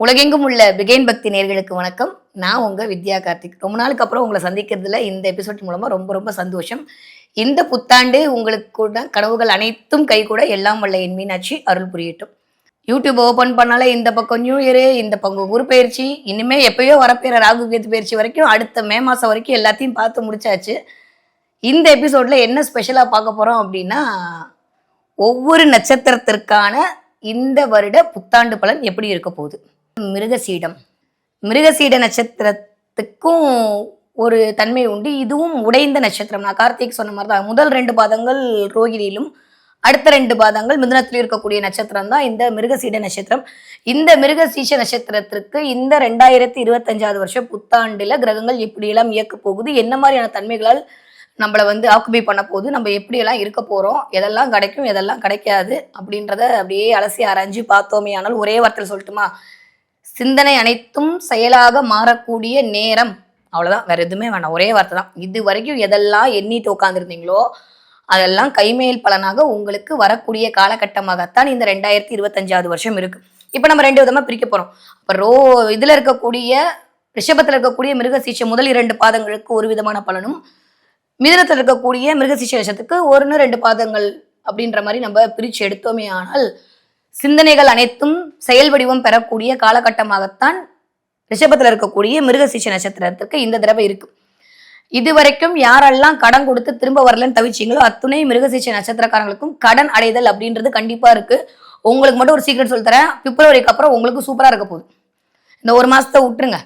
உலகெங்கும் உள்ள பிகேன் பக்தி நேர்களுக்கு வணக்கம். நான் உங்க வித்யா கார்த்திக். ரொம்ப நாளுக்கு அப்புறம் உங்களை சந்திக்கிறதுல இந்த எபிசோட் மூலமா ரொம்ப ரொம்ப சந்தோஷம். இந்த புத்தாண்டு உங்களுக்கு கூட கனவுகள் அனைத்தும் கைகூட எல்லாம் வல்ல என் மீனாட்சி அருள் புரியட்டும். யூடியூப் ஓப்பன் பண்ணாலே இந்த பக்கம் நியூ இயரு இந்த பக்கம் குரு பயிற்சி இனிமே எப்பயோ வரப்பேற ராகு கேத்து பயிற்சி வரைக்கும் அடுத்த மே மாசம் வரைக்கும் எல்லாத்தையும் பார்த்து முடிச்சாச்சு. இந்த எபிசோட்ல என்ன ஸ்பெஷலா பார்க்க போறோம் அப்படின்னா ஒவ்வொரு நட்சத்திரத்திற்கான இந்த வருட புத்தாண்டு பலன் எப்படி இருக்க போகுது? மிருகசீடம். மிருகசீட நட்சத்திரத்துக்கும் ஒரு தன்மை உண்டு. இதுவும் உடைந்த நட்சத்திரம். நான் கார்த்திக் சொன்ன மாதிரி தான் முதல் ரெண்டு பாதங்கள் ரோகிணியிலும் அடுத்த ரெண்டு பாதங்கள் மிதுனத்திலும் இருக்கக்கூடிய நட்சத்திரம் தான் இந்த மிருகசீட நட்சத்திரம். இந்த மிருகசீஷ நட்சத்திரத்திற்கு இந்த ரெண்டாயிரத்தி இருபத்தஞ்சாவது வருஷம் புத்தாண்டில் கிரகங்கள் எப்படியெல்லாம் இயக்க போகுது என்ன மாதிரியான தன்மைகளால் நம்மளை வந்து ஆக்குபை பண்ண போகுது நம்ம எப்படியெல்லாம் இருக்க போகிறோம் எதெல்லாம் கிடைக்கும் எதெல்லாம் கிடைக்காது அப்படின்றத அப்படியே அலசி ஆராய்ஞ்சு பார்த்தோமே ஆனால் ஒரே வார்த்தையில் சொல்லட்டுமா? சிந்தனை அனைத்தும் செயலாக மாறக்கூடிய நேரம். அவ்வளோதான் வேற எதுவுமே வேணாம். ஒரே வார்த்தை தான். இது வரைக்கும் எதெல்லாம் எண்ணிட்டு உட்காந்துருந்தீங்களோ அதெல்லாம் கைமேல் பலனாக உங்களுக்கு வரக்கூடிய காலகட்டமாகத்தான் இந்த ரெண்டாயிரத்தி இருபத்தஞ்சாவது வருஷம் இருக்கு. இப்போ நம்ம ரெண்டு விதமாக பிரிக்க போகிறோம் இப்போ ரோ இதில் இருக்கக்கூடிய ரிஷபத்தில் இருக்கக்கூடிய மிருகசீச்சை முதல் இரண்டு பாதங்களுக்கு ஒரு விதமான பலனும் மிதனத்தில் இருக்கக்கூடிய மிருகசீச்ச விஷயத்துக்கு ஒன்று ரெண்டு பாதங்கள் அப்படின்ற மாதிரி நம்ம பிரித்து எடுத்தோமே ஆனால் சிந்தனைகள் அனைத்தும் செயல் வடிவம் பெறக்கூடிய காலகட்டமாகத்தான் ரிஷபத்தில் இருக்கக்கூடிய மிருகசீஷ நட்சத்திரத்திற்கு இந்த தடவை இருக்கு. இதுவரைக்கும் யாரெல்லாம் கடன் கொடுத்து திரும்ப வரலன்னு தவிச்சிங்களோ அத்துணை மிருகசீஷ நட்சத்திரக்காரங்களுக்கும் கடன் அடைதல் அப்படின்றது கண்டிப்பா இருக்கு. உங்களுக்கு மட்டும் ஒரு சீக்ரெட் சொல்லித்தரேன் பிப்ரவரிக்கு அப்புறம் உங்களுக்கு சூப்பரா இருக்க போகுது. இந்த ஒரு மாசத்தை விட்டுருங்க.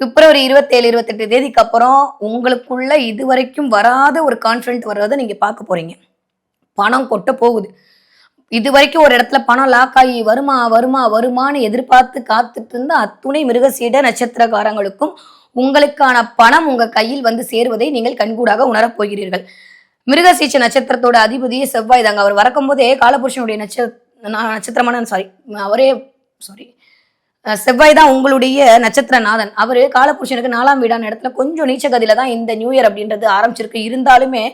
பிப்ரவரி இருபத்தேழு இருபத்தெட்டு தேதிக்கு அப்புறம் உங்களுக்குள்ள இதுவரைக்கும் வராத ஒரு கான்ஃபிடென்ட் வர்றதை நீங்க பார்க்க போறீங்க. பணம் கொட்ட போகுது. இது வரைக்கும் ஒரு இடத்துல பணம் லாக் ஆகி வருமா வருமா வருமான்னு எதிர்பார்த்து காத்துட்டு இருந்த அத்துணை மிருகசீட நட்சத்திரக்காரங்களுக்கும் உங்களுக்கான பணம் உங்க கையில் வந்து சேருவதை நீங்கள் கண்கூடாக உணரப் போகிறீர்கள். மிருகசீச்ச நட்சத்திரத்தோட அதிபதியே செவ்வாய் தாங்க. அவர் வரக்கும்போதே காலபுருஷனுடைய நட்ச நட்சத்திரமான சாரி அவரே சாரி செவ்வாய் தான் உங்களுடைய நட்சத்திரநாதன் அவரு காலபுருஷனுக்கு நாலாம் வீடான இடத்துல கொஞ்சம் நீச்ச கதியில தான் இந்த நியூ இயர் அப்படின்றது ஆரம்பிச்சிருக்கு. இருந்தாலுமே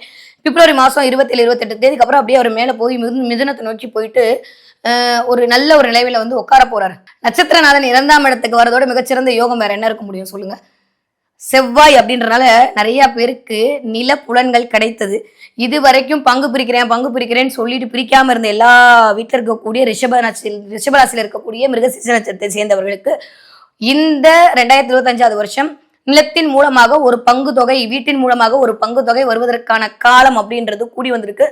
பிப்ரவரி மாசம் இருபத்தேழு இருபத்தெட்டு தேதிக்கு அப்புறம் அப்படியே அவர் மேலே போய் மிது- மிதுனத்தை நோக்கி போயிட்டு ஒரு நல்ல ஒரு நிலையில வந்து உட்கார போறாரு. நட்சத்திரநாதன் இரண்டாம் இடத்துக்கு வரதோட மிகச்சிறந்த யோகம் வேற என்ன இருக்க முடியும் சொல்லுங்க. செவ்வாய் அப்படின்றனால நிறைய பேருக்கு நில புலன்கள் கிடைத்தது. இது வரைக்கும் பங்கு பிரிக்கிறேன் பங்கு பிரிக்கிறேன்னு சொல்லிட்டு பிரிக்காம இருந்த எல்லா வீட்டில் இருக்கக்கூடிய ரிஷபராசி ரிஷபராசியில் இருக்கக்கூடிய மிருகசீச நட்சத்திரத்தை சேர்ந்தவர்களுக்கு இந்த ரெண்டாயிரத்தி இருபத்தஞ்சாவது வருஷம் நிலத்தின் மூலமாக ஒரு பங்கு தொகை வீட்டின் மூலமாக ஒரு பங்கு தொகை வருவதற்கான காலம் அப்படின்றது கூடி வந்திருக்கு.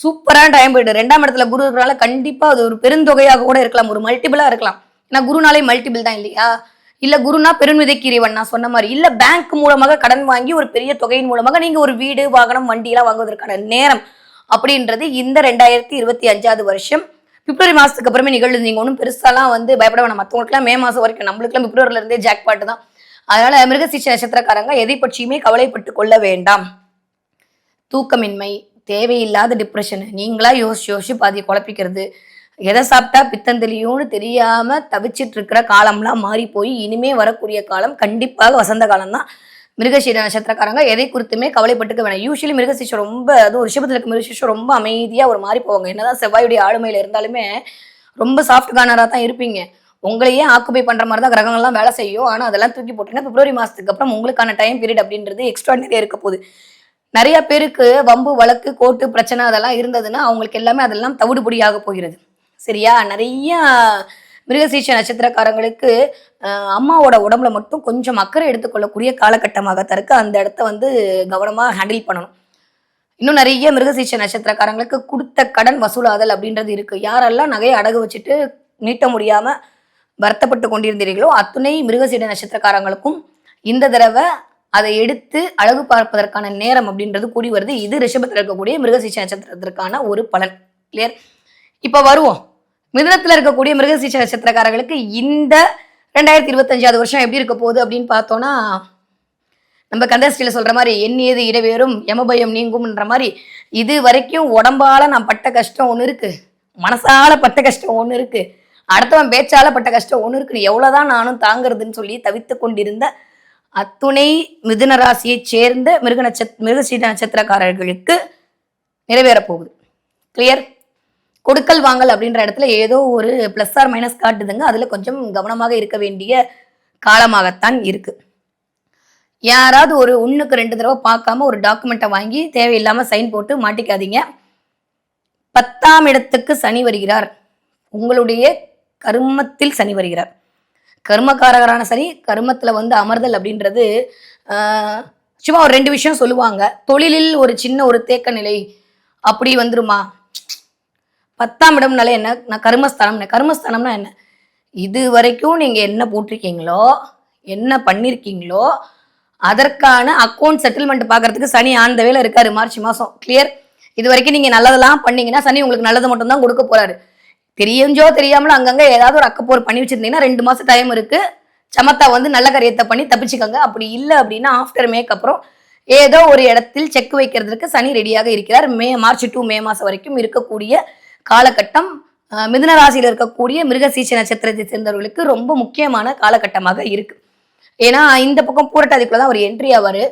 சூப்பரான டைம் போயிட்டு ரெண்டாம் இடத்துல குரு இருக்கிறனால கண்டிப்பா அது ஒரு பெருந்தொகையாக கூட இருக்கலாம். ஒரு மல்டிபிளா இருக்கலாம். ஏன்னா குருனாலே மல்டிபிள் தான் இல்லையா? இல்ல குருனா பெருமிதைக்கிறிவன் நான் சொன்ன மாதிரி இல்ல பேங்க் மூலமாக கடன் வாங்கி ஒரு பெரிய தொகையின் மூலமாக நீங்க ஒரு வீடு வாகனம் வண்டி எல்லாம் வாங்குவதற்கான நேரம் அப்படின்றது இந்த ரெண்டாயிரத்தி இருபத்தி அஞ்சாவது வருஷம். பிப்ரவரி மாசத்துக்கு அப்புறமே நிகழ்வு நீங்க ஒன்றும் பெருசாலாம் வந்து பயப்பட வேணாம். மற்றவங்களுக்குலாம் மே மாசம் வரைக்கும் நம்மளுக்குலாம் பிப்ரவரில இருந்தே ஜாக் பாட்டு தான். அதனால மிருகசீச்ச நட்சத்திரக்காரங்க எதை பற்றியுமே கவலைப்பட்டு கொள்ள வேண்டாம். தூக்கமின்மை தேவையில்லாத டிப்ரெஷன் நீங்களா யோசிச்சு யோசிச்சு பாதி குழப்பிக்கிறது. எதை சாப்பிட்டா பித்தந்தெளியும்னு தெரியாம தவிச்சிட்டு இருக்கிற காலம்லாம் மாறி போய் இனிமே வரக்கூடிய காலம் கண்டிப்பாக வசந்த காலம் தான் மிருகசீர நட்சத்திரக்காரங்க எதை குறித்துமே கவலைப்பட்டுக்க வேணாம். யூஸ்வலி மிருகசீஷம் ரொம்ப அதுவும் ரிஷபத்தில் இருக்க மிருகசீஷம் ரொம்ப அமைதியாக ஒரு மாதிரி போவாங்க. என்னதான் செவ்வாயுடைய ஆளுமையில் இருந்தாலுமே ரொம்ப சாஃப்ட் கார்னராக தான் இருப்பீங்க. உங்களையே ஆக்குபை பண்ணுற மாதிரி தான் கிரகங்கள்லாம் வேலை செய்யும். ஆனால் அதெல்லாம் தூக்கி போட்டீங்கன்னா பிப்ரவரி மாதத்துக்கு அப்புறம் உங்களுக்கான டைம் பீரியட் அப்படின்றது எக்ஸ்ட்ராடினரியா இருக்க போகுது. நிறைய பேருக்கு வம்பு வழக்கு கோட்டு பிரச்சனை அதெல்லாம் இருந்ததுன்னா அவங்களுக்கு எல்லாமே அதெல்லாம் தவிடுபடியாக போகிறது. சரியா? நிறைய மிருகசீஷ நட்சத்திரக்காரங்களுக்கு அம்மாவோட உடம்புல மட்டும் கொஞ்சம் அக்கறை எடுத்துக்கொள்ளக்கூடிய காலகட்டமாக இருக்கு. அந்த இடத்த வந்து கவனமாக ஹேண்டில் பண்ணணும். இன்னும் நிறைய மிருகசீஷ நட்சத்திரக்காரங்களுக்கு கொடுத்த கடன் வசூலாதல் அப்படின்றது இருக்கு. யாரெல்லாம் நகையை அடகு வச்சுட்டு நீட்ட முடியாம வருத்தப்பட்டு கொண்டிருந்தீர்களோ அத்துணை மிருகசீட நட்சத்திரக்காரங்களுக்கும் இந்த தடவை அதை எடுத்து அழகு பார்ப்பதற்கான நேரம் அப்படின்றது கூடி வருது. இது ரிஷபத்தில் இருக்கக்கூடிய மிருகசீஷ நட்சத்திரத்திற்கான ஒரு பலன். கிளியர் இப்போ வருவோம். மிதுனத்தில் இருக்கக்கூடிய மிருகசீச்ச நட்சத்திரக்காரர்களுக்கு இந்த ரெண்டாயிரத்தி இருபத்தஞ்சாவது வருஷம் எப்படி இருக்க போகுது அப்படின்னு பார்த்தோம்னா நம்ம கந்தஸ்டியில் சொல்கிற மாதிரி எண்ணியது இடவேறும் யமபயம் நீங்கும்ன்ற மாதிரி இது வரைக்கும் உடம்பால் நான் பட்ட கஷ்டம் ஒன்று இருக்குது மனசால் பட்ட கஷ்டம் ஒன்று இருக்குது அடுத்தவன் பேச்சால் பட்ட கஷ்டம் ஒன்று இருக்குன்னு எவ்வளோதான் நானும் தாங்கிறதுன்னு சொல்லி தவித்து கொண்டிருந்த அத்துணை மிதுன ராசியை சேர்ந்த மிருக நட்சத் மிருகசீட நட்சத்திரக்காரர்களுக்கு நிறைவேறப் போகுது. கிளியர் கொடுக்கல் வாங்கல் அப்படின்ற இடத்துல ஏதோ ஒரு ப்ளஸ் ஆர் மைனஸ் காட்டுதுங்க. அதுல கொஞ்சம் கவனமாக இருக்க வேண்டிய காலமாகத்தான் இருக்கு. யாராவது ஒரு ஒண்ணுக்கு ரெண்டு தடவை பார்க்காம ஒரு டாக்குமெண்ட்டை வாங்கி தேவையில்லாம சைன் போட்டு மாட்டிக்காதீங்க. பத்தாம் இடத்துக்கு சனி வருகிறார். உங்களுடைய கர்மத்தில் சனி வருகிறார். கர்மக்காரகரான சனி கர்மத்துல வந்து அமர்தல் அப்படின்றது சும்மா ஒரு ரெண்டு விஷயம் சொல்லுவாங்க. தொழிலில் ஒரு சின்ன ஒரு தேக்க நிலை அப்படி வந்துருமா? பத்தாம் இடம்னால என்ன? நான் கர்மஸ்தானம். கர்மஸ்தானம்னா என்ன? இது வரைக்கும் நீங்கள் என்ன போட்டிருக்கீங்களோ என்ன பண்ணியிருக்கீங்களோ அதற்கான அக்கௌண்ட் செட்டில்மெண்ட் பார்க்கறதுக்கு சனி ஆந்த வேலை இருக்காரு மார்ச் மாதம் கிளியர் இது வரைக்கும் நீங்கள் நல்லதெல்லாம் பண்ணீங்கன்னா சனி உங்களுக்கு நல்லது மட்டும்தான் கொடுக்க போறாரு. தெரிஞ்சோ தெரியாமலோ அங்கங்கே ஏதாவது ஒரு அக்கப்போர் பண்ணி வச்சுருந்தீங்கன்னா ரெண்டு மாதம் டைம் இருக்கு. சமத்தா வந்து நல்ல காரியத்தை பண்ணி தப்பிச்சுக்கோங்க. அப்படி இல்லை அப்படின்னா ஆஃப்டர் மேக் அப்புறம் ஏதோ ஒரு இடத்தில் செக் வைக்கிறதுக்கு சனி ரெடியாக இருக்கிறார். மே மார்ச் டு மே மாதம் வரைக்கும் இருக்கக்கூடிய காலகட்டம் மிதுன ராசியில் இருக்கக்கூடிய மிருகசீச்ச நட்சத்திரத்தை சேர்ந்தவர்களுக்கு ரொம்ப முக்கியமான காலகட்டமாக இருக்கு. ஏன்னா இந்த பக்கம் பூரட்டாதிக்குள்ள தான் ஒரு என்ட்ரி ஆவார்.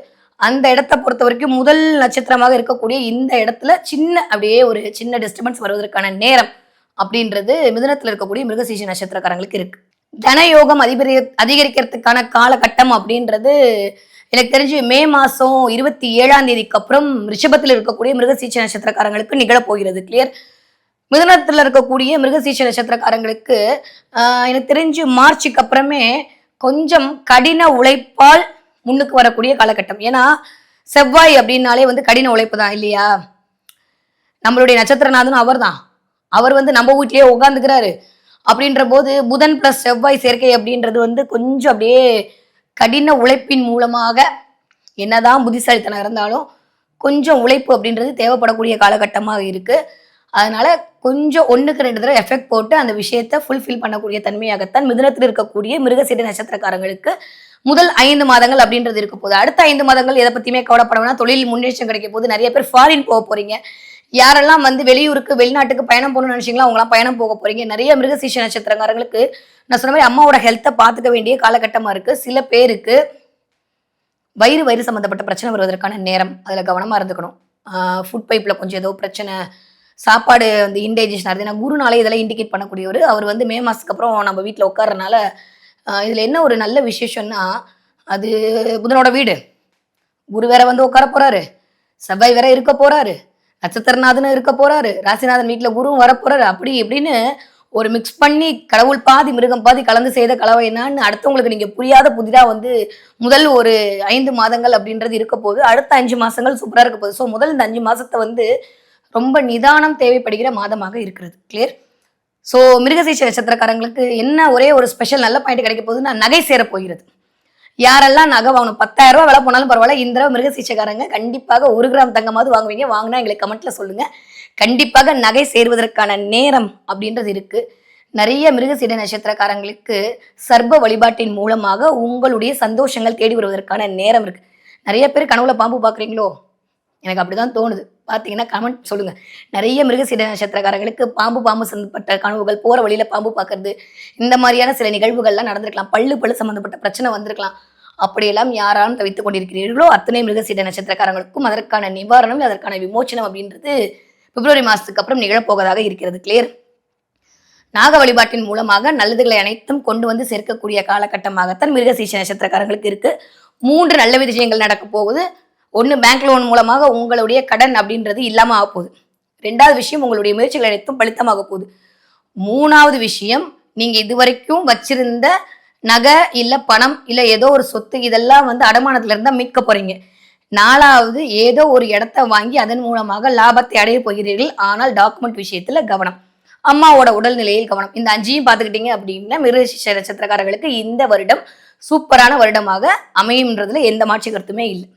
அந்த இடத்த பொறுத்த வரைக்கும் முதல் நட்சத்திரமாக இருக்கக்கூடிய இந்த இடத்துல சின்ன அப்படியே ஒரு சின்ன டிஸ்டர்பன்ஸ் வருவதற்கான நேரம் அப்படின்றது மிதுனத்தில் இருக்கக்கூடிய மிருகசீஷ நட்சத்திரக்காரங்களுக்கு இருக்கு. தனயோகம் அதிபரி அதிகரிக்கிறதுக்கான காலகட்டம் அப்படின்றது எனக்கு தெரிஞ்சு மே மாசம் இருபத்தி ஏழாம் தேதிக்கு அப்புறம் ரிஷபத்தில் இருக்கக்கூடிய மிருகசீச்ச நட்சத்திரக்காரங்களுக்கு நிகழப்போகிறது. கிளியர் மிதனத்தில் இருக்கக்கூடிய மிருகசீச நட்சத்திரக்காரங்களுக்கு எனக்கு தெரிஞ்சு மார்ச்சுக்கு அப்புறமே கொஞ்சம் கடின உழைப்பால் முன்னுக்கு வரக்கூடிய காலகட்டம். ஏன்னா செவ்வாய் அப்படின்னாலே வந்து கடின உழைப்பு தான் இல்லையா? நம்மளுடைய நட்சத்திரநாதனும் அவர்தான். அவர் வந்து நம்ம வீட்லயே உட்காந்துக்கிறாரு அப்படின்ற போது புதன் பிளஸ் செவ்வாய் சேர்க்கை அப்படின்றது வந்து கொஞ்சம் அப்படியே கடின உழைப்பின் மூலமாக என்னதான் புத்திசாலித்தனம் இருந்தாலும் கொஞ்சம் உழைப்பு அப்படின்றது தேவைப்படக்கூடிய காலகட்டமாக இருக்குது அதனால கொஞ்சம் ஒன்றுக்கு ரெண்டு தடவை எஃபெக்ட் போட்டு அந்த விஷயத்தை ஃபுல்ஃபில் பண்ணக்கூடிய தன்மையாகத்தான் மிதனத்தில் இருக்கக்கூடிய மிருகசீட நட்சத்திரக்காரங்களுக்கு முதல் ஐந்து மாதங்கள் அப்படின்றது இருக்க போகுது. அடுத்த ஐந்து மாதங்கள் எதை பத்தியுமே கவலைப்பட தொழில் முன்னேற்றம் கிடைக்க போது நிறைய பேர் ஃபாரின் போக போறீங்க. யாரெல்லாம் வந்து வெளியூருக்கு வெளிநாட்டுக்கு பயணம் போகணும்னு நினைச்சீங்களோ அவங்களாம் பயணம் போக போறீங்க. நிறைய மிருகசீஷ நட்சத்திரக்காரங்களுக்கு நான் சொன்ன மாதிரி அம்மாவோட ஹெல்த்தை பார்த்துக்க வேண்டிய காலகட்டமா இருக்கு. சில பேருக்கு வயிறு வயிறு சம்மந்தப்பட்ட பிரச்சனை வருவதற்கான நேரம். அதில் கவனமாக இருந்துக்கணும். ஃபுட் பைப்பில் கொஞ்சம் ஏதோ பிரச்சனை சாப்பாடு வந்து இன்டைஜஷன் ஆகுது ஏன்னா குருனாலே இதெல்லாம் இண்டிகேட் பண்ணக்கூடியவர். அவர் வந்து மே மாதத்துக்கு அப்புறம் நம்ம வீட்டில் உட்கார்றனால இதில் என்ன ஒரு நல்ல விசேஷம்னா அது புதனோட வீடு. குரு வேற வந்து உட்கார போறாரு. செவ்வாய் வேற இருக்க போறாரு. நட்சத்திரநாதனும் இருக்க போறாரு. ராசிநாதன் வீட்டில் குருவும் வர அப்படி இப்படின்னு ஒரு மிக்ஸ் பண்ணி கடவுள் பாதி மிருகம் பாதி கலந்து செய்த கலவை என்னான்னு அடுத்தவங்களுக்கு நீங்கள் புரியாத புதிதாக வந்து முதல் ஒரு ஐந்து மாதங்கள் அப்படின்றது இருக்க போகுது. அடுத்த அஞ்சு மாதங்கள் சூப்பராக இருக்க போகுது. ஸோ முதல் இந்த அஞ்சு மாதத்தை வந்து ரொம்ப நிதானம் தேவைப்படுகிற மாதமாக இருக்கிறது. கிளியர் ஸோ மிருகசீச்ச நட்சத்திரக்காரங்களுக்கு என்ன ஒரே ஒரு ஸ்பெஷல் நல்ல பாயிண்ட் கிடைக்க போகுதுன்னா நகை சேர போகிறது. யாரெல்லாம் நகை வாங்கணும் பத்தாயிரம் ரூபா விலை போனாலும் பரவாயில்ல இந்த தடவை மிருகசீச்சக்காரங்க கண்டிப்பாக ஒரு கிராம் தங்கமாவது வாங்குவீங்க. வாங்கினா எங்களுக்கு கமெண்ட்ல சொல்லுங்க. கண்டிப்பாக நகை சேர்வதற்கான நேரம் அப்படின்றது இருக்கு. நிறைய மிருகசீட நட்சத்திரக்காரங்களுக்கு சர்ப வழிபாட்டின் மூலமாக உங்களுடைய சந்தோஷங்கள் தேடி வருவதற்கான நேரம் இருக்கு. நிறைய பேர் கனவுல பாம்பு பார்க்குறீங்களோ எனக்கு அப்படிதான் தோணுது. பார்த்தீங்கன்னா கமெண்ட் சொல்லுங்க. நிறைய மிருகசீட நட்சத்திரக்காரங்களுக்கு பாம்பு பாம்பு சம்மந்தப்பட்ட கனவுகள் போற வழியில பாம்பு பார்க்கறது இந்த மாதிரியான சில நிகழ்வுகள்லாம் நடந்திருக்கலாம். பல்லு பல்லு சம்மந்தப்பட்ட பிரச்சனை வந்திருக்கலாம். அப்படியெல்லாம் யாராலும் தவித்துக் கொண்டிருக்கிறீர்களோ அத்தனை மிருகசீட நட்சத்திரக்காரங்களுக்கும் அதற்கான நிவாரணம் அதற்கான விமோச்சனம் அப்படின்றது பிப்ரவரி மாசத்துக்கு அப்புறம் நிகழப்போவதாக இருக்கிறது. கிளியர் நாக வழிபாட்டின் மூலமாக நல்லதுகளை அனைத்தும் கொண்டு வந்து சேர்க்கக்கூடிய காலகட்டமாகத்தான் மிருகசீஷ நட்சத்திரக்காரங்களுக்கு இருக்கு. மூன்று நல்ல விஷயங்கள் நடக்க போகுது. ஒன்று பேங்க் லோன் மூலமாக உங்களுடைய கடன் அப்படின்றது இல்லாமல் ஆக போகுது. ரெண்டாவது விஷயம் உங்களுடைய முயற்சிகள் அனைத்தும் பலித்தமாக போகுது. மூணாவது விஷயம் நீங்க இதுவரைக்கும் வச்சிருந்த நகை இல்லை பணம் இல்லை ஏதோ ஒரு சொத்து இதெல்லாம் வந்து அடமானத்துல இருந்தா மீட்க போகிறீங்க நாலாவது ஏதோ ஒரு இடத்த வாங்கி அதன் மூலமாக லாபத்தை அடைய போகிறீர்கள். ஆனால் டாக்குமெண்ட் விஷயத்தில் கவனம். அம்மாவோட உடல்நிலையில் கவனம். இந்த அஞ்சையும் பார்த்துக்கிட்டீங்க அப்படின்னா மிருகசிஷ நட்சத்திரக்காரர்களுக்கு இந்த வருடம் சூப்பரான வருடமாக அமையும்ன்றதுல எந்த மாற்று கருத்துமே இல்லை.